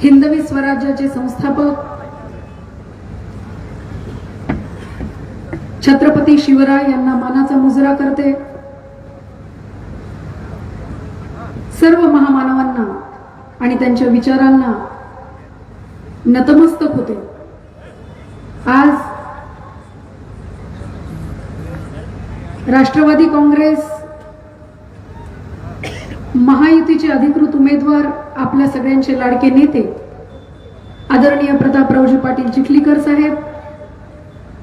हिंदवी स्वराज्याचे संस्थापक छत्रपती शिवराय यांना मानाचा मुजरा करते. सर्व महामानवांना आणि त्यांच्या विचारांना नतमस्तक होते. आज राष्ट्रवादी काँग्रेस महायुतीचे अधिकृत उमेदवार आपल्या सगळ्यांचे लाडके नेते आदरणीय प्रतापरावजी पाटील चिखलीकर साहेब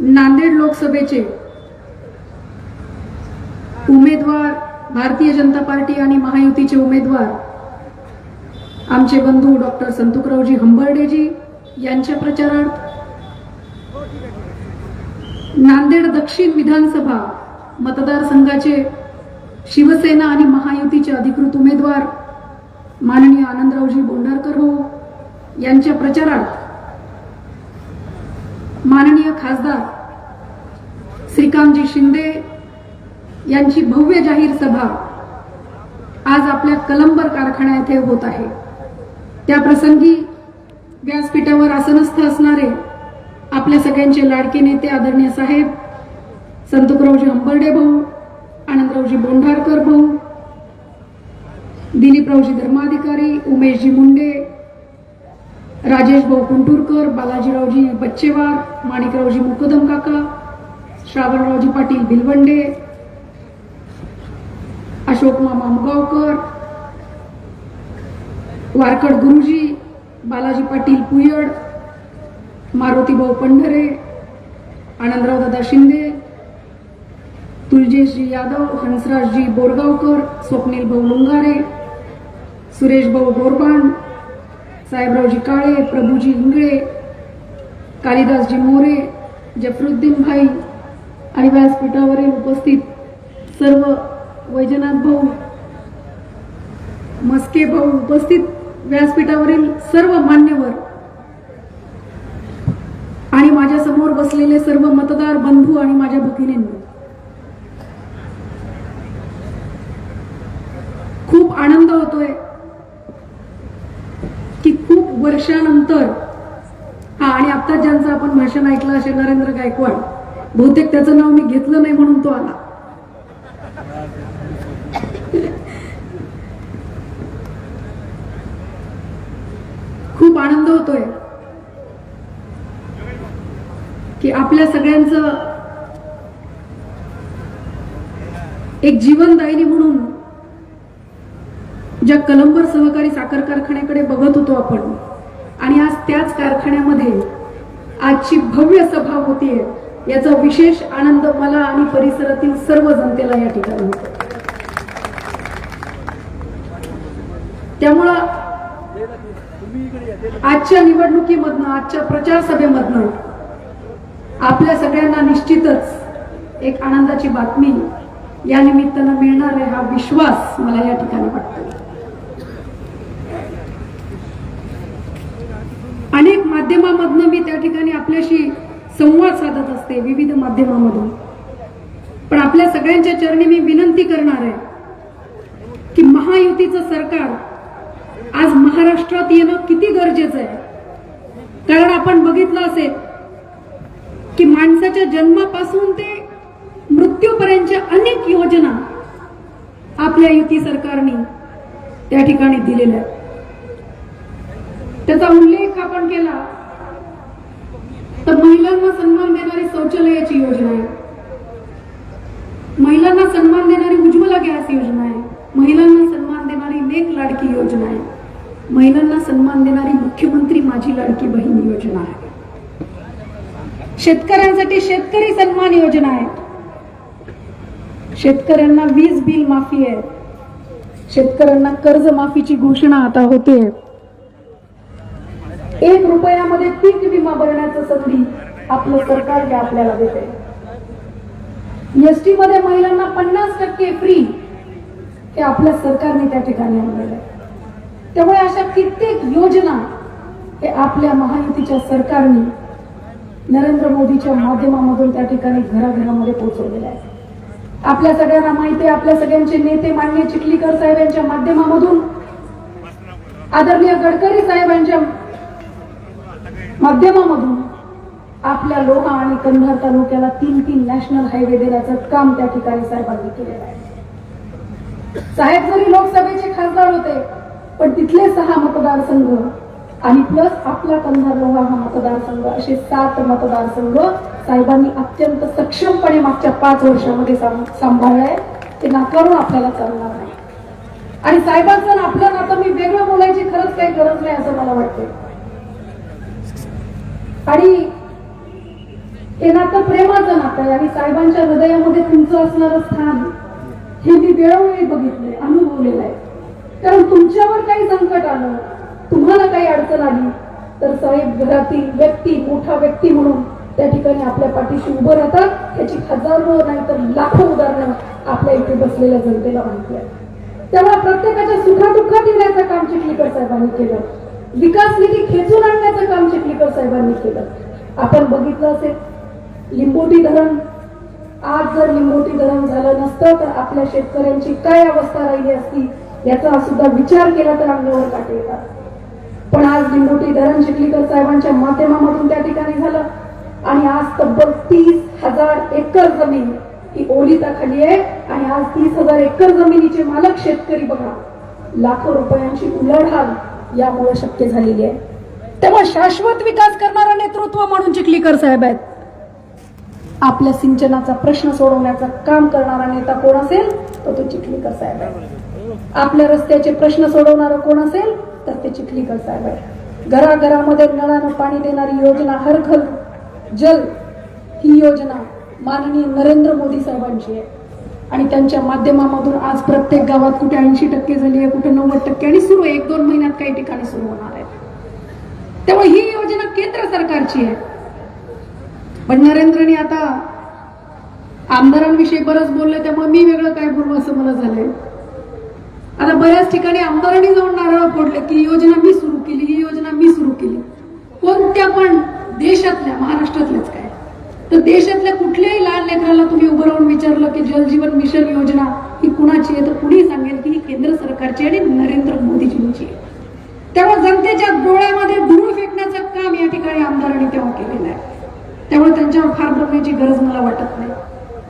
नांदेड लोकसभेचे उमेदवार भारतीय जनता पार्टी आणि महायुतीचे उमेदवार आमचे बंधू डॉक्टर संतुकरावजी हंबर्डेजी यांच्या प्रचारार्थ नांदेड दक्षिण विधानसभा मतदारसंघाचे शिवसेना आणि महायुतीचे अधिकृत उमेदवार माननीय आनंदरावजी बोंडारकर हो यांच्या प्रचारार्थ माननीय खासदार श्रीकांतजी शिंदे यांची भव्य जाहीर सभा आज आपल्या कलंबर कारखान्या येथे होत आहे. त्या प्रसंगी व्यासपीठावर आसनस्थ असणारे आपल्या सगळ्यांचे लाडके नेते आदरणीय साहेब संतुकरावजी हंबर्डे भाऊ आनंदरावजी बोंढारकर भाऊ दिलीपरावजी धर्माधिकारी उमेशजी मुंडे राजेश भाऊ कुंटूरकर बालाजीरावजी बच्चेवार माणिकरावजी मुकदम काका श्रावणरावजी पाटील भिलवंडे अशोक मामा मुगावकर वारकड गुरुजी बालाजी पाटील पुयड मारुती भाऊ पंढरे आनंदराव दादा शिंदे तुलजेशजी यादव हंसराजजी बोरगावकर स्वप्नील भाऊ लुंगारे सुरेश भाऊ बोरबाण साहेबरावजी काळे प्रभूजी इंगळे कालिदासजी मोरे जफरुद्दीन भाई आणि व्यासपीठावरील उपस्थित सर्व वैजनाथ भाऊ मस्के भाऊ उपस्थित व्यासपीठावरील सर्व मान्यवर आणि माझ्यासमोर बसलेले सर्व मतदार बंधू आणि माझ्या भगिनींना खूप आनंद होतोय खूप वर्षानंतर हा आणि आता ज्यांचं आपण भाषण ऐकलं असे नरेंद्र गायकवाड बहुतेक त्याचं नाव मी घेतलं नाही म्हणून तो आला. खूप आनंद होतोय की आपल्या सगळ्यांचं एक जीवनदायिनी म्हणून ज्या कलंबर सहकारी साखर कारखान्याकडे बघत होतो आपण आणि आज त्याच कारखान्यामध्ये आजची भव्य सभा होतीये याचा विशेष आनंद मला आणि परिसरातील सर्व जनतेला या ठिकाणी होतो. त्यामुळं आजच्या निवडणुकीमधनं आजच्या प्रचार सभेमधनं आपल्या सगळ्यांना निश्चितच एक आनंदाची बातमी या निमित्तानं मिळणार आहे हा विश्वास मला या ठिकाणी वाटतो अनेक माध्यमामधनं मी त्या ठिकाणी आपल्याशी संवाद साधत असते विविध माध्यमामधून. पण आपल्या सगळ्यांच्या चरणी मी विनंती करणार आहे की महायुतीचं सरकार आज महाराष्ट्रात येणं किती गरजेचं आहे? कारण आपण बघितलं असेल की माणसाच्या जन्मापासून ते मृत्यूपर्यंतच्या अनेक योजना आपल्या युती सरकारने त्या ठिकाणी दिलेल्या आहेत. त्याचा उल्लेख आपण केला तर महिलांना सन्मान देणारी शौचालयाची योजना आहे. महिलांना सन्मान देणारी उज्ज्वला गॅस योजना आहे. महिलांना सन्मान देणारी लेख लाडकी योजना आहे. महिलांना सन्मान देणारी मुख्यमंत्री माझी लाडकी बहीण योजना आहे. शेतकऱ्यांसाठी शेतकरी सन्मान योजना आहे. शेतकऱ्यांना वीज बिल माफी आहे. शेतकऱ्यांना कर्ज माफीची घोषणा आता होते. एक रुपयामध्ये पीक विमा भरण्याचं संधी आपलं सरकार जे आपल्याला देते. एसटी मध्ये महिलांना पन्नास टक्के फ्री हे आपल्या सरकारने त्या ठिकाणी आणलेलं आहे. त्यामुळे अशा कित्येक योजना हे आपल्या महायुतीच्या सरकारने नरेंद्र मोदीच्या माध्यमामधून त्या ठिकाणी घराघरामध्ये पोहोचवलेल्या आहे. आपल्या सगळ्यांना माहिती आहे आपल्या सगळ्यांचे नेते मान्य चिखलीकर साहेब यांच्या माध्यमामधून आदरणीय गडकरी साहेबांच्या माध्यमामधून आपल्या लोहा आणि कंधार तालुक्याला तीन तीन नॅशनल हायवे देण्याचं काम त्या ठिकाणी साहेबांनी केलेलं आहे. साहेब जरी लोकसभेचे खासदार होते पण तिथले सहा मतदारसंघ आणि प्लस आपला कंधार लोहा हा मतदारसंघ असे सात मतदारसंघ साहेबांनी अत्यंत सक्षमपणे मागच्या पाच वर्षामध्ये सांभाळलंय सांभाळलाय ते नाकारून आपल्याला चालणार नाही. आणि साहेबांचं आपलं नातं मी वेगळं बोलायची खरंच काही गरज नाही असं मला वाटते आणि हे नातं प्रेमाचं नातं आणि साहेबांच्या हृदयामध्ये तुमचं असणारं स्थान हे मी वेळोवेळी बघितलंय अनुभवलेलं आहे. कारण तुमच्यावर काही संकट आलं तुम्हाला काही अडचण आली तर साहेब घरातील व्यक्ती मोठा व्यक्ती म्हणून त्या ठिकाणी आपल्या पाठीशी उभं राहतात. याची हजारो नाही तर लाखो उदाहरणं आपल्या इथे बसलेल्या जनतेला माहिती आहे त्यामुळे प्रत्येकाच्या सुखादुःखात येण्याचं काम चिखलीकर साहेबांनी केलं. विकास निधी खेचून आणण्याचं काम चिखलीकर साहेबांनी केलं. आपण बघितलं असेल लिंबोटी धरण आज जर लिंबोटी धरण झालं नसतं तर आपल्या शेतकऱ्यांची काय अवस्था राहिली असती याचा सुद्धा विचार केला तर अंगावर काटे येतात. पण आज लिंबोटी धरण चिखलीकर साहेबांच्या माध्यमामधून त्या ठिकाणी झालं. आणि आज तब्बल तीस हजार एकर जमीन ही ओलिताखाली आहे आणि आज तीस हजार एकर जमिनीचे मालक शेतकरी बघा. लाखो रुपयांची उलाढाल यामुळे शक्य झालेली आहे. त्यामुळे शाश्वत विकास करणारा नेतृत्व म्हणून चिखलीकर साहेब आहेत. आपल्या सिंचनाचा प्रश्न सोडवण्याचं काम करणारा नेता कोण असेल तर तो चिखलीकर साहेब आहे. आपल्या रस्त्याचे प्रश्न सोडवणारा कोण असेल तर ते चिखलीकर साहेब आहे. घराघरामध्ये नळानं पाणी देणारी योजना हर घर जल ही योजना माननीय नरेंद्र मोदी साहेबांची आहे. आणि त्यांच्या माध्यमामधून आज प्रत्येक गावात कुठे ऐंशी टक्के झाली आहे कुठे नव्वद टक्के आणि सुरू आहे. एक दोन महिन्यात काही ठिकाणी सुरू होणार आहे. त्यामुळे ही योजना केंद्र सरकारची आहे. पण नरेंद्रने आता आमदारांविषयी बरंच बोलले त्यामुळे मी वेगळं काय बोलू असं मला झालंय. आता बऱ्याच ठिकाणी आमदारांनी जाऊन नारळ फोडले की योजना मी सुरू केली ही योजना मी सुरू केली. कोणत्या पण देशातल्या महाराष्ट्रातल्याच काय. तर देशातल्या कुठल्याही लहान लेकराला तुम्ही उभं राहून विचारलं की जलजीवन मिशन योजना ही कुणाची आहे तर कुणी सांगेल की ही केंद्र सरकारची आणि नरेंद्र मोदीजींची आहे. त्यामुळे जनतेच्या डोळ्यामध्ये धूळ फेकण्याचं काम या ठिकाणी आमदारांनी तेव्हा केलेलं आहे. त्यामुळे त्यांच्यावर फार बोलण्याची गरज मला वाटत नाही.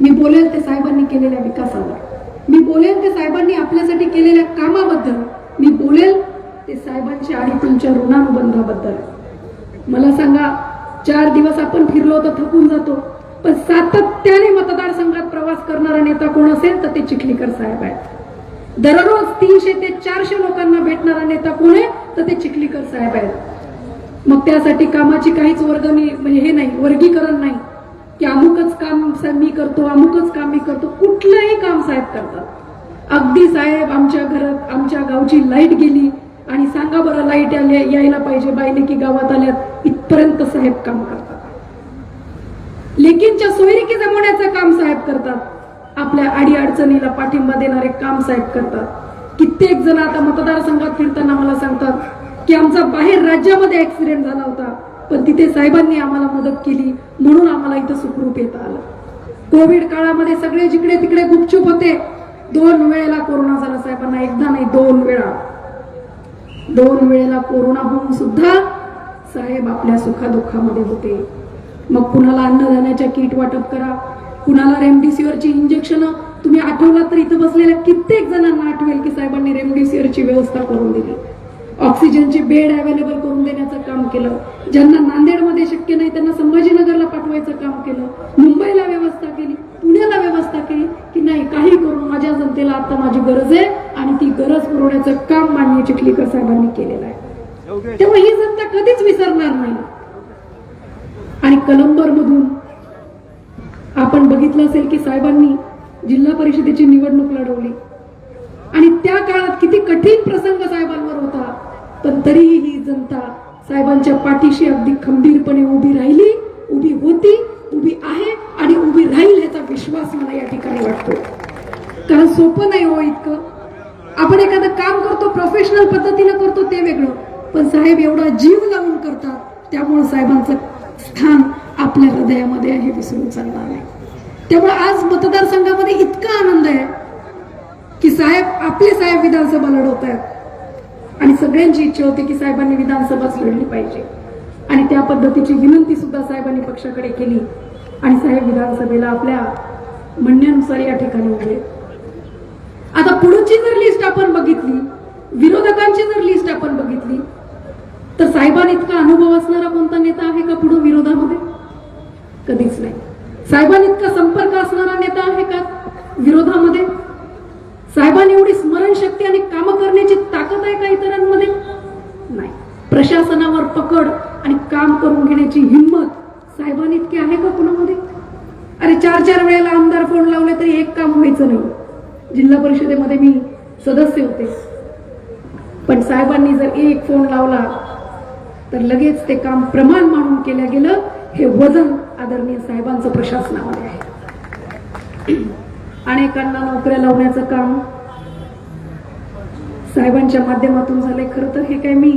मी बोलेल ते साहेबांनी केलेल्या विकासावर. मी बोलेल ते साहेबांनी आपल्यासाठी केलेल्या कामाबद्दल. मी बोलेल ते साहेबांच्या आणि तुमच्या ऋणानुबंधाबद्दल. मला सांगा चार दिवस आपण फिरलो तर थकून जातो. पण सातत्याने मतदारसंघात प्रवास करणारा नेता कोण असेल तर ते चिखलीकर साहेब आहेत. दररोज तीनशे ते चारशे लोकांना भेटणारा नेता कोण आहे तर ते चिखलीकर साहेब आहेत. मग त्यासाठी कामाची काहीच वर्गणी म्हणजे हे नाही वर्गीकरण नाही. की अमुकच काम मी करतो अमुकच काम मी करतो कुठलंही काम साहेब करतात. अगदी साहेब आमच्या घरात आमच्या गावची लाइट गेली आणि सांगा बरं लाइट आले यायला पाहिजे बायले की गावात आल्यात इथपर्यंत साहेब काम करतात. लेकींच्या सोयरिकी जमवण्याचं काम साहेब करतात. आपल्या आडी अडचणीला पाठिंबा देणारे काम साहेब करतात. कित्येक जण आता मतदारसंघात फिरताना मला सांगतात की आमचा बाहेर राज्यामध्ये ऍक्सिडेंट झाला होता पण तिथे साहेबांनी आम्हाला मदत केली म्हणून आम्हाला इथं सुखरूप येता आलं. कोविड काळामध्ये सगळे जिकडे तिकडे गुपचूप होते. दोन वेळेला कोरोना झाला साहेबांना एकदा नाही दोन वेळा. दोन वेळेला कोरोना होऊन सुद्धा साहेब आपल्या सुखादुःखामध्ये होते. मग कुणाला अन्नधान्याच्या किट वाटप करा. कुणाला रेमडेसिवीरची इंजेक्शन तुम्ही आठवलात तर इथं बसलेल्या कित्येक जणांना आठवेल की साहेबांनी रेमडेसिवीरची व्यवस्था करून दिली. ऑक्सिजनचे बेड अवेलेबल करून देण्याचं काम केलं. ज्यांना नांदेडमध्ये शक्य नाही त्यांना संभाजीनगरला पाठवायचं काम केलं. मुंबईला व्यवस्था केली पुण्याला व्यवस्था केली की नाही काही करून माझ्या जनतेला आता माझी गरज आहे. आणि ती गरज पुरवण्याचं काम मान्य चिखलीकर साहेबांनी केलेलं आहे. तेव्हा ही जनता कधीच विसरणार नाही. आणि कलंबर मधून आपण बघितलं असेल की साहेबांनी जिल्हा परिषदेची निवडणूक लढवली. आणि त्या काळात किती कठीण प्रसंग साहेबांवर होता. पण तरीही ही जनता साहेबांच्या पाठीशी अगदी खंबीरपणे उभी राहिली उभी होती उभी आहे आणि उभी राहील याचा विश्वास मला या ठिकाणी वाटतो. कारण सोपं नाही हो इतकं. आपण एखादं काम करतो प्रोफेशनल पद्धतीनं करतो ते वेगळं. पण साहेब एवढा जीव लावून करतात त्यामुळे साहेबांचं स्थान आपल्या हृदयामध्ये आहे हे विसरून चालणार नाही त्यामुळे आज मतदारसंघामध्ये इतका आनंद आहे की साहेब आपले साहेब विधानसभा लढवत आहेत. आणि सगळ्यांची इच्छा होती की साहेबांनी विधानसभाच लढली पाहिजे. आणि त्या पद्धतीची विनंती सुद्धा साहेबांनी पक्षाकडे केली. आणि साहेब विधानसभेला आपल्या म्हणण्यानुसार या ठिकाणी उभे. आता पुढची जर लिस्ट आपण बघितली विरोधकांची जर लिस्ट आपण बघितली तर साहेबांनी इतका अनुभव असणारा कोणता नेता आहे का पुढे विरोधामध्ये? कधीच नाही. साहेबांनी इतका संपर्क असणारा नेता आहे का विरोधामध्ये? साहेबांनी एवढी स्मरणशक्ती आणि काम करण्याची ताकद आहे का इतरांमध्ये? नाही. प्रशासनावर पकड आणि काम करून घेण्याची हिंमत साहेबांनी इतकी आहे का कुणामध्ये? अरे चार चार वेळेला आमदार फोन लावले तरी एक काम व्हायचं नाही. जिल्हा परिषदेमध्ये मी सदस्य होते. पण साहेबांनी जर एक फोन लावला तर लगेच ते काम प्रमाण मानून केलं गेलं. हे वजन आदरणीय साहेबांचं प्रशासनामध्ये आहे. अनेकांना नोकऱ्या लावण्याचं काम साहेबांच्या माध्यमातून झालंय. खरं तर हे काय मी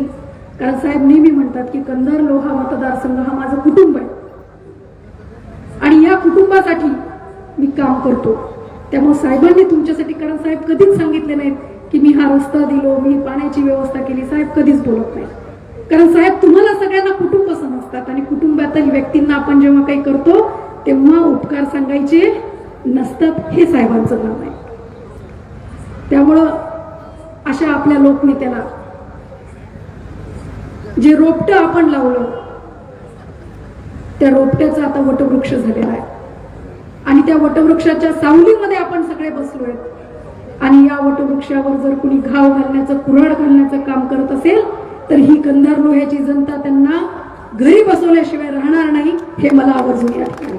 कारण साहेब नेहमी म्हणतात की कंधार लोहा मतदारसंघ हा माझं कुटुंब आहे. आणि या कुटुंबासाठी मी काम करतो. त्यामुळे साहेबांनी तुमच्यासाठी कारण साहेब कधीच सांगितले नाहीत की मी हा रस्ता दिलो मी पाण्याची व्यवस्था केली. साहेब कधीच बोलत नाही कारण साहेब तुम्हाला सगळ्यांना कुटुंब समजतात आणि कुटुंबातील व्यक्तींना आपण जेव्हा काही करतो तेव्हा उपकार सांगायचे नसतात हे साहेबांचं नाव आहे. त्यामुळं अशा आपल्या लोकनेत्याला जे रोपटं आपण लावलं त्या रोपट्याचा आता वटवृक्ष झालेला आहे. आणि त्या वटवृक्षाच्या सावलीमध्ये आपण सगळे बसलोय. आणि या वटवृक्षावर जर कुणी घाव घालण्याचं कुऱ्हाड घालण्याचं काम करत असेल तर ही कंधार लोह्याची जनता त्यांना घरी बसवल्याशिवाय राहणार नाही हे मला आवर्जून या ठिकाणी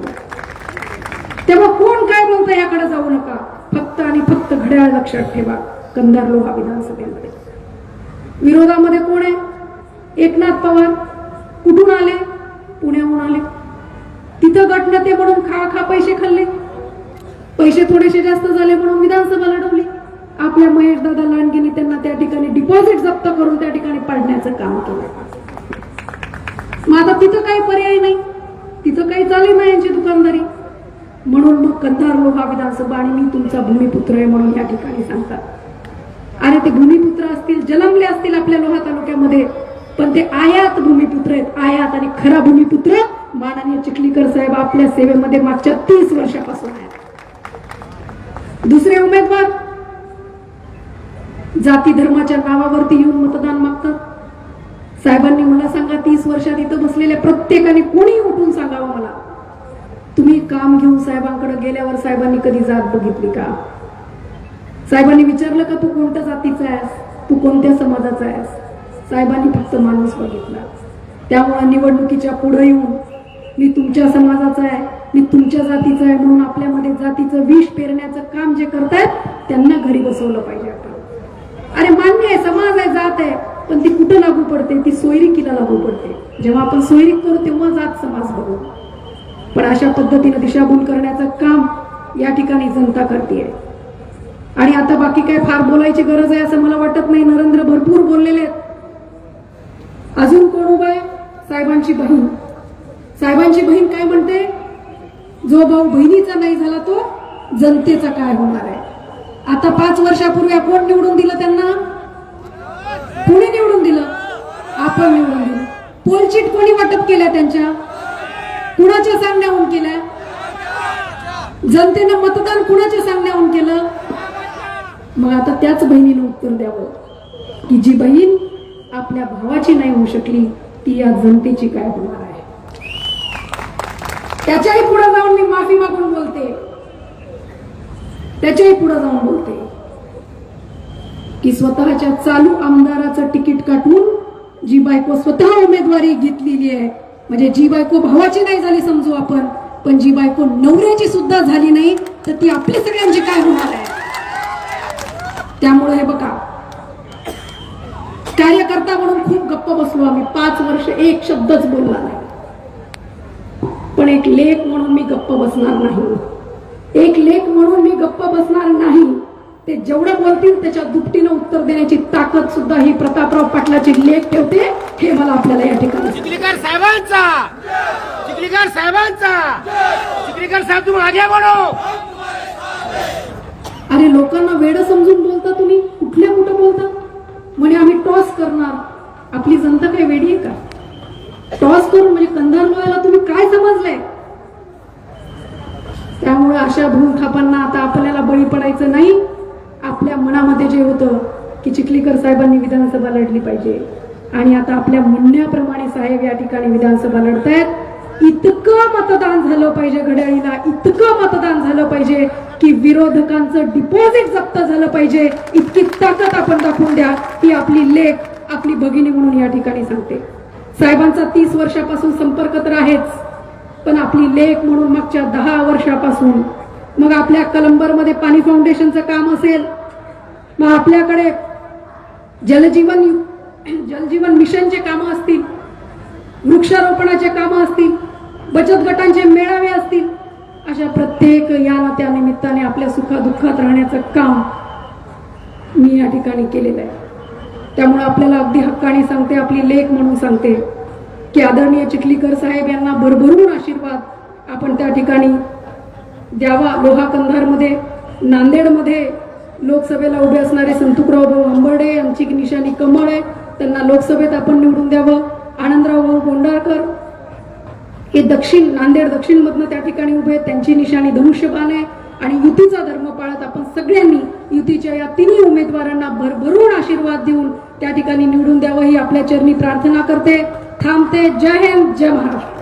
तेव्हा कोण काय बोलतं याकडे जाऊ नका. फक्त आणि फक्त घड्याळ लक्षात ठेवा कंधार लोहा विधानसभेमध्ये. विरोधामध्ये कोण आहे? एकनाथ पवार कुठून आले? पुण्याहून आले. तिथं गटनेते म्हणून खा खा पैसे खाल्ले. पैसे थोडेसे जास्त झाले म्हणून विधानसभा लढवली. आपल्या महेश दादा लांडगेने त्यांना त्या ठिकाणी डिपॉझिट जप्त करून त्या ठिकाणी पाडण्याचं काम केलं. मग आता तिथं काही पर्याय नाही. तिथं काही चालेल नाही यांची दुकानदारी. म्हणून मग कंधार लोहा विधानसभा आणि मी तुमचा भूमिपुत्र आहे म्हणून या ठिकाणी सांगतात. अरे ते भूमिपुत्र असतील जन्मले असतील आपल्या लोहा तालुक्यामध्ये पण ते आयात भूमिपुत्र आहेत. आयात आणि खरा भूमिपुत्र माननीय चिखलीकर साहेब आपल्या सेवेमध्ये मागच्या तीस वर्षापासून आहेत. दुसरे उमेदवार जाती धर्माच्या नावावरती येऊन मतदान मागतात. साहेबांनी मला सांगा तीस वर्षात इथं बसलेल्या प्रत्येकाने कोणी उठून सांगावं मला? तुम्ही काम घेऊन साहेबांकडे गेल्यावर साहेबांनी कधी जात बघितली का? साहेबांनी विचारलं का तू कोणत्या जातीचा आहेस? तू कोणत्या समाजाचा आहेस? साहेबांनी फक्त माणूस बघितला. त्यामुळे निवडणुकीच्या पुढे येऊन मी तुमच्या समाजाचा आहे मी तुमच्या जातीचा आहे म्हणून आपल्यामध्ये जातीचं विष पेरण्याचं काम जे करतायत त्यांना घरी बसवलं पाहिजे आपण अरे मान्य आहे समाज आहे जात आहे पण ती कुठं लागू पडते? ती सोयरिकीला लागू पडते. जेव्हा आपण सोयरीक करू तेव्हा जात समाज बघू. पण अशा पद्धतीनं दिशाभूल करण्याचं काम या ठिकाणी जनता करते आणि आता बाकी काय फार बोलायची गरज आहे असं मला वाटत नाही. नरेंद्र भरपूर बोललेले आहेत. अजून कोण उभा आहे? साहेबांची बहीण. साहेबांची बहीण काय म्हणते? जो भाऊ बहिणीचा नाही झाला तो जनतेचा काय होणार आहे? आता पाच वर्षापूर्वी कोण निवडून दिलं त्यांना? कोणी निवडून दिलं? आपण निवडून दिलं. पोलचीट कोणी वाटप केल्या त्यांच्या? कुणाच्या सांगण्याहून केल्या? जनतेनं मतदान कुणाच्या सांगण्याहून केलं? मग आता त्याच बहिणीनं उत्तर द्यावं. की जी बहीण आपल्या भावाची नाही होऊ शकली ती या जनतेची काय होणार आहे? त्याच्याही पुढे जाऊन मी माफी मागून बोलते. त्याच्याही पुढे जाऊन बोलते. की स्वतःच्या चालू आमदाराचं तिकीट काटून जी बायको स्वतः उमेदवारी घेतलेली आहे म्हणजे जी बायको भावाची नाही झाली समजू आपण पण जी बायको नवऱ्याची सुद्धा झाली नाही तर ती आपली सगळ्यांची काय होणार आहे? त्यामुळे हे बघा कार्यकर्ता म्हणून खूप गप्प बसलो आम्ही. पाच वर्ष एक शब्दच बोलला नाही. पण एक लेख म्हणून मी गप्प बसणार नाही. एक लेख म्हणून मी गप्प बसणार नाही. ते जेवढं बोलतील त्याच्या दुपटीनं उत्तर देण्याची ताकद सुद्धा ही प्रतापराव पाटलाची लेख ठेवते हे मला आपल्याला या ठिकाणी चिखलीकर साहेबांचा! चिखलीकर साहेबांचा! चिखलीकर साहेब तुम्ही आगे बढो अरे लोकांना वेड समजून बोलता तुम्ही? कुठल्या कुठं बोलता? म्हणे आम्ही टॉस करणार. आपली जनता काही वेडी आहे का? टॉस करून म्हणजे कंधार लोहायला तुम्ही काय समजलंय त्यामुळे अशा भूमखापांना आता आपल्याला बळी पडायचं नाही. आपल्या मनामध्ये जे होतं की चिखलीकर साहेबांनी विधानसभा लढली पाहिजे. आणि आता आपल्या म्हणण्याप्रमाणे साहेब या ठिकाणी विधानसभा लढतायत. इतकं मतदान झालं पाहिजे घड्याळीला इतकं मतदान झालं पाहिजे की विरोधकांचं डिपॉझिट जप्त झालं पाहिजे. इतकी ताकद आपण दाखवून द्या ही आपली लेख आपली भगिनी म्हणून या ठिकाणी सांगते. साहेबांचा तीस वर्षापासून संपर्क तर आहेच पण आपली लेख म्हणून मागच्या दहा वर्षापासून. मग आपल्या कलंबरमध्ये पाणी फाउंडेशनचं काम असेल मग आपल्याकडे जलजीवन जलजीवन मिशनचे कामं असतील वृक्षारोपणाचे कामं असतील बचत गटांचे मेळावे असतील अशा प्रत्येक या त्या निमित्ताने आपल्या सुखादुःखात राहण्याचं काम मी या ठिकाणी केलेलं आहे. त्यामुळे आपल्याला अगदी हक्काने सांगते आपली लेख म्हणून सांगते की आदरणीय चिखलीकर साहेब यांना भरभरून आशीर्वाद आपण त्या ठिकाणी द्यावा. लोहा कंधारमध्ये नांदेडमध्ये लोकसभेला उभे असणारे संतुकराव भाऊ आंबर्डे यांची निशाणी कमळ आहे. त्यांना लोकसभेत आपण निवडून द्यावं. आनंदराव भाऊ गोंडाळकर हे दक्षिण नांदेड दक्षिणमधनं त्या ठिकाणी उभे आहेत. त्यांची निशाणी धनुष्यबाण आहे. आणि युतीचा धर्म पाळत आपण सगळ्यांनी युतीच्या या तिन्ही उमेदवारांना भरभरून आशीर्वाद देऊन त्या ठिकाणी निवडून द्यावं ही आपल्या चरणी प्रार्थना करते. थांबते. जय हिंद. जय महाराष्ट्र.